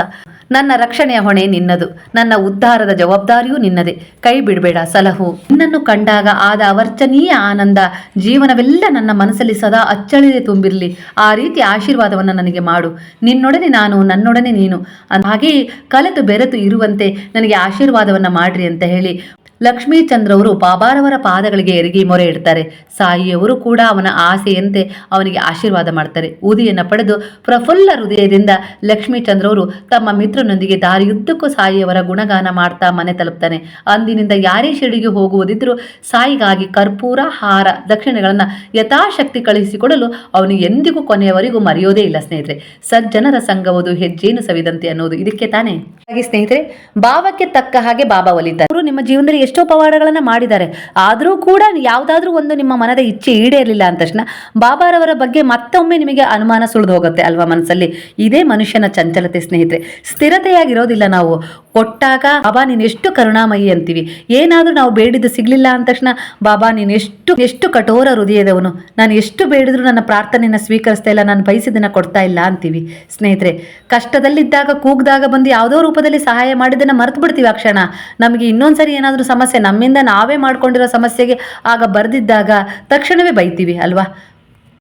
ನನ್ನ ರಕ್ಷಣೆಯ ಹೊಣೆ ನಿನ್ನದು. ನನ್ನ ಉದ್ಧಾರದ ಜವಾಬ್ದಾರಿಯೂ ನಿನ್ನದೇ. ಕೈ ಬಿಡಬೇಡ ಸಲಹು. ನಿನ್ನನ್ನು ಕಂಡಾಗ ಆದ ಅವರ್ಚನೀಯ ಆನಂದ, ಜೀವನವೆಲ್ಲ ನನ್ನ ಮನಸ್ಸಲ್ಲಿ ಸದಾ ಅಚ್ಚಳಿದೆ ತುಂಬಿರಲಿ. ಆ ರೀತಿ ಆಶೀರ್ವಾದವನ್ನು ನನಗೆ ಮಾಡು. ನಿನ್ನೊಡನೆ ನಾನು, ನನ್ನೊಡನೆ ನೀನು. ಹಾಗೆಯೇ ಕಲೆತು ಬೆರೆತು ಇರುವಂತೆ ನನಗೆ ಆಶೀರ್ವಾದವನ್ನು ಮಾಡ್ರಿ ಅಂತ ಹೇಳಿ ಲಕ್ಷ್ಮೀಚಂದ್ರವರು ಬಾಬಾರವರ ಪಾದಗಳಿಗೆ ಎರಗಿ ಮೊರೆ ಇಡ್ತಾರೆ. ಸಾಯಿಯವರು ಕೂಡ ಅವನ ಆಸೆಯಂತೆ ಅವನಿಗೆ ಆಶೀರ್ವಾದ ಮಾಡ್ತಾರೆ. ಊದಿಯನ್ನು ಪಡೆದು ಪ್ರಫುಲ್ಲ ಹೃದಯದಿಂದ ಲಕ್ಷ್ಮೀಚಂದ್ರವರು ತಮ್ಮ ಮಿತ್ರನೊಂದಿಗೆ ದಾರಿಯುದ್ದಕ್ಕೂ ಸಾಯಿಯವರ ಗುಣಗಾನ ಮಾಡ್ತಾ ಮನೆ ತಲುಪ್ತಾನೆ. ಅಂದಿನಿಂದ ಯಾರೇ ಶಿರಡಿಗೆ ಹೋಗುವುದಿದ್ರೂ ಸಾಯಿಗಾಗಿ ಕರ್ಪೂರ, ಹಾರ, ದಕ್ಷಿಣೆಗಳನ್ನು ಯಥಾಶಕ್ತಿ ಕಳುಹಿಸಿಕೊಡಲು ಅವನು ಎಂದಿಗೂ ಕೊನೆಯವರೆಗೂ ಮರೆಯೋದೇ ಇಲ್ಲ ಸ್ನೇಹಿತರೆ. ಸಜ್ಜನರ ಸಂಘವುದು ಹೆಜ್ಜೇನು ಸವಿದಂತೆ ಅನ್ನೋದು ಇದಕ್ಕೆ ತಾನೇ. ಹಾಗೆ ಸ್ನೇಹಿತರೆ, ಭಾವಕ್ಕೆ ತಕ್ಕ ಹಾಗೆ ಬಾಬಾ ಒಲಿತಾರೆ ಅವರು ನಿಮ್ಮ ಜೀವನದಲ್ಲಿ ಎಷ್ಟೋ ಪವಾಡಗಳನ್ನು ಮಾಡಿದ್ದಾರೆ. ಆದರೂ ಕೂಡ ಯಾವುದಾದ್ರೂ ಒಂದು ನಿಮ್ಮ ಮನದ ಇಚ್ಛೆ ಈಡೇರಲಿಲ್ಲ ಅಂದ ತಕ್ಷಣ ಬಾಬಾರವರ ಬಗ್ಗೆ ಮತ್ತೊಮ್ಮೆ ನಿಮಗೆ ಅನುಮಾನ ಸುಳಿದು ಹೋಗುತ್ತೆ ಅಲ್ವಾ ಮನಸ್ಸಲ್ಲಿ? ಇದೇ ಮನುಷ್ಯನ ಚಂಚಲತೆ ಸ್ನೇಹಿತರೆ. ಸ್ಥಿರತೆಯಾಗಿರೋದಿಲ್ಲ ನಾವು. ಕೊಟ್ಟಾಗ, ಬಾಬಾ, ನೀನು ಎಷ್ಟು ಕರುಣಾಮಯಿ ಅಂತೀವಿ. ಏನಾದರೂ ನಾವು ಬೇಡಿದ್ದು ಸಿಗಲಿಲ್ಲ ಅಂದ ತಕ್ಷಣ, ಬಾಬಾ, ನೀನು ಎಷ್ಟು ಎಷ್ಟು ಕಠೋರ ಹೃದಯದವನು. ನಾನು ಎಷ್ಟು ಬೇಡಿದ್ರು ನನ್ನ ಪ್ರಾರ್ಥನೆಯನ್ನು ಸ್ವೀಕರಿಸ್ತಾ ಇಲ್ಲ. ನಾನು ಬಯಸಿದ್ದನ್ನು ಕೊಡ್ತಾ ಇಲ್ಲ ಅಂತೀವಿ. ಸ್ನೇಹಿತರೆ, ಕಷ್ಟದಲ್ಲಿದ್ದಾಗ ಕೂಗ್ದಾಗ ಬಂದು ಯಾವುದೋ ರೂಪದಲ್ಲಿ ಸಹಾಯ ಮಾಡಿದ್ದನ್ನು ಮರೆತು ಬಿಡ್ತೀವಿ ಆ ಕ್ಷಣ. ನಮಗೆ ಇನ್ನೊಂದ್ಸರಿ ಏನಾದರೂ ನಮ್ಮಿಂದ ನಾವೇ ಮಾಡ್ಕೊಂಡಿರೋ ಸಮಸ್ಯೆಗೆ ಆಗ ಬರೆದಿದ್ದಾಗ ತಕ್ಷಣವೇ ಬೈತೀವಿ ಅಲ್ವಾ?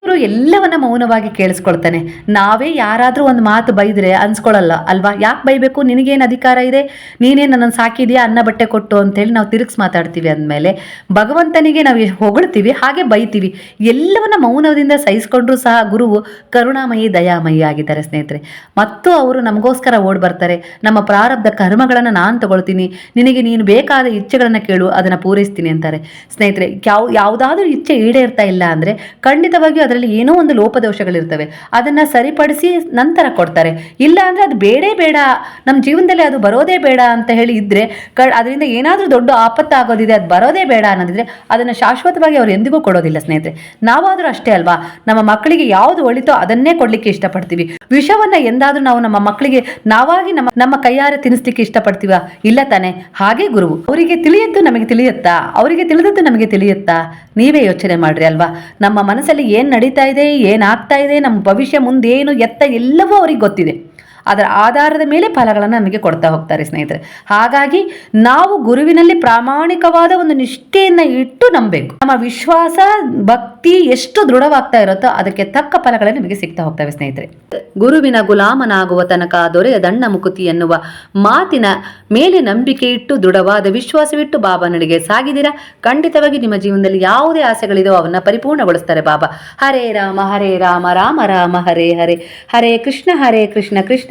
ಇವರು ಎಲ್ಲವನ್ನ ಮೌನವಾಗಿ ಕೇಳಿಸ್ಕೊಳ್ತಾನೆ. ನಾವೇ ಯಾರಾದರೂ ಒಂದು ಮಾತು ಬೈದ್ರೆ ಅನ್ಸ್ಕೊಳ್ಳಲ್ಲ ಅಲ್ವಾ? ಯಾಕೆ ಬೈಬೇಕು? ನಿನಗೇನು ಅಧಿಕಾರ ಇದೆ? ನೀನೇ ನನ್ನನ್ನು ಸಾಕಿದೆಯಾ? ಅನ್ನ ಬಟ್ಟೆ ಕೊಟ್ಟು ಅಂತೇಳಿ ನಾವು ತಿರುಗಿಸ್ ಮಾತಾಡ್ತೀವಿ ಅಂದಮೇಲೆ ಭಗವಂತನಿಗೆ ನಾವು ಹೊಗಳ್ತೀವಿ, ಹಾಗೆ ಬೈತೀವಿ. ಎಲ್ಲವನ್ನ ಮೌನದಿಂದ ಸಹಿಸ್ಕೊಂಡ್ರೂ ಸಹ ಗುರುವು ಕರುಣಾಮಯಿ, ದಯಾಮಯಿ ಆಗಿದ್ದಾರೆ ಸ್ನೇಹಿತರೆ. ಮತ್ತು ಅವರು ನಮಗೋಸ್ಕರ ಓಡ್ ಬರ್ತಾರೆ. ನಮ್ಮ ಪ್ರಾರಬ್ಧ ಕರ್ಮಗಳನ್ನು ನಾನು ತಗೊಳ್ತೀನಿ. ನಿನಗೆ ನೀನು ಬೇಕಾದ ಇಚ್ಛೆಗಳನ್ನು ಕೇಳು, ಅದನ್ನು ಪೂರೈಸ್ತೀನಿ ಅಂತಾರೆ. ಸ್ನೇಹಿತರೆ ಯಾವ ಯಾವುದಾದ್ರೂ ಇಚ್ಛೆ ಈಡೇರ್ತಾ ಇಲ್ಲ ಅಂದರೆ ಖಂಡಿತವಾಗಿಯೂ ಅದರಲ್ಲಿ ಏನೋ ಒಂದು ಲೋಪದೋಷಗಳಿರ್ತವೆ. ಅದನ್ನು ಸರಿಪಡಿಸಿ ನಂತರ ಕೊಡ್ತಾರೆ. ಇಲ್ಲ ಅಂದರೆ ಅದು ಬೇಡೇ ಬೇಡ. ನಮ್ಮ ಜೀವನದಲ್ಲಿ ಅದು ಬರೋದೇ ಬೇಡ ಅಂತ ಹೇಳಿ ಇದ್ದರೆ ಕ ಅದರಿಂದ ಏನಾದರೂ ದೊಡ್ಡ ಆಪತ್ತಾಗೋದಿದೆ, ಅದು ಬರೋದೇ ಬೇಡ ಅನ್ನೋದಿದ್ರೆ ಅದನ್ನು ಶಾಶ್ವತವಾಗಿ ಅವ್ರು ಎಂದಿಗೂ ಕೊಡೋದಿಲ್ಲ ಸ್ನೇಹಿತರೆ. ನಾವಾದರೂ ಅಷ್ಟೇ ಅಲ್ವಾ? ನಮ್ಮ ಮಕ್ಕಳಿಗೆ ಯಾವುದು ಒಳಿತೋ ಅದನ್ನೇ ಕೊಡಲಿಕ್ಕೆ ಇಷ್ಟಪಡ್ತೀವಿ. ವಿಷವನ್ನು ಎಂದಾದರೂ ನಾವು ನಮ್ಮ ಮಕ್ಕಳಿಗೆ ನಾವಾಗಿ ನಮ್ಮ ನಮ್ಮ ಕೈಯಾರೆ ತಿನ್ನಿಸ್ಲಿಕ್ಕೆ ಇಷ್ಟಪಡ್ತೀವ? ಇಲ್ಲ ತಾನೆ. ಹಾಗೆ ಗುರುವು ಅವರಿಗೆ ತಿಳಿಯದ್ದು ನಮಗೆ ತಿಳಿಯುತ್ತಾ? ಅವರಿಗೆ ತಿಳಿದದ್ದು ನಮಗೆ ತಿಳಿಯುತ್ತಾ? ನೀವೇ ಯೋಚನೆ ಮಾಡ್ರಿ ಅಲ್ವಾ? ನಮ್ಮ ಮನಸ್ಸಲ್ಲಿ ಏನು ನಡೀತಾ ಇದೆ ಏನಾಗ್ತಾ ಇದೆ ನಮ್ಮ ಭವಿಷ್ಯ ಮುಂದೇನು ಎತ್ತ ಎಲ್ಲವೂ ಅವ್ರಿಗೆ ಗೊತ್ತಿದೆ. ಅದರ ಆಧಾರದ ಮೇಲೆ ಫಲಗಳನ್ನು ನಮಗೆ ಕೊಡ್ತಾ ಹೋಗ್ತಾರೆ ಸ್ನೇಹಿತರೆ. ಹಾಗಾಗಿ ನಾವು ಗುರುವಿನಲ್ಲಿ ಪ್ರಾಮಾಣಿಕವಾದ ಒಂದು ನಿಷ್ಠೆಯನ್ನು ಇಟ್ಟು ನಂಬಬೇಕು. ನಮ್ಮ ವಿಶ್ವಾಸ, ಭಕ್ತಿ ಎಷ್ಟು ದೃಢವಾಗ್ತಾ ಇರುತ್ತೋ ಅದಕ್ಕೆ ತಕ್ಕ ಫಲಗಳೇ ನಿಮಗೆ ಸಿಗ್ತಾ ಹೋಗ್ತವೆ ಸ್ನೇಹಿತರೆ. ಗುರುವಿನ ಗುಲಾಮನಾಗುವ ತನಕ ದೊರೆಯ ದಣ್ಣ ಮುಕುತಿ ಎನ್ನುವ ಮಾತಿನ ಮೇಲೆ ನಂಬಿಕೆ ಇಟ್ಟು ದೃಢವಾದ ವಿಶ್ವಾಸವಿಟ್ಟು ಬಾಬಾ ನಡಿಗೆ ಖಂಡಿತವಾಗಿ ನಿಮ್ಮ ಜೀವನದಲ್ಲಿ ಯಾವುದೇ ಆಸೆಗಳಿದೋ ಅವನ್ನ ಪರಿಪೂರ್ಣಗೊಳಿಸ್ತಾರೆ ಬಾಬಾ. ಹರೇ ರಾಮ ಹರೇ ರಾಮ ರಾಮ ರಾಮ, ಹರೇ ಹರೇ. ಹರೇ ಕೃಷ್ಣ ಹರೇ ಕೃಷ್ಣ ಕೃಷ್ಣ.